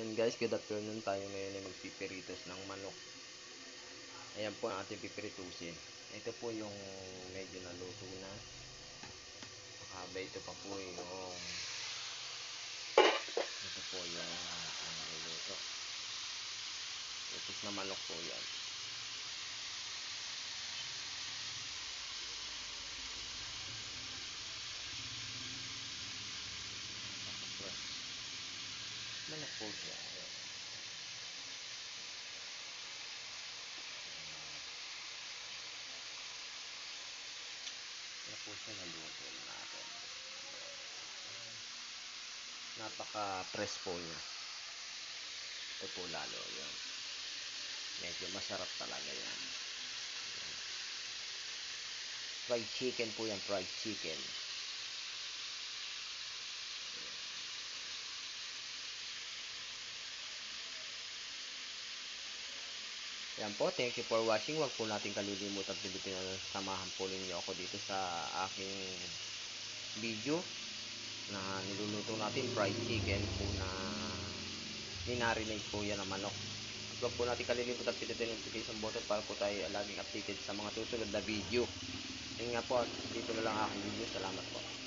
Yan guys, good afternoon. Tayo ngayon ay magpipiritos ng manok. Ayan po ang ating pipiritusin. Ito po yung medyo naluto na. Haba ito pa po yung ito po yung ang niluluto. Itis na manok po yan. Manok po siya. Ano po siya natin. Napaka-press po niya. Ito po lalo yun. Medyo masarap talaga yan. Fried chicken po yan, fried chicken. Yan po, thank you for watching. Huwag po natin kalilimutan pindutin na samahan po ninyo ako dito sa aking video na niluluto natin fried chicken po na minarinate po yan ng manok. Huwag po natin kalilimutan pindutin yung notification button para po tayo laging updated sa mga susunod na video. Yun nga po, dito na lang aking video. Salamat po.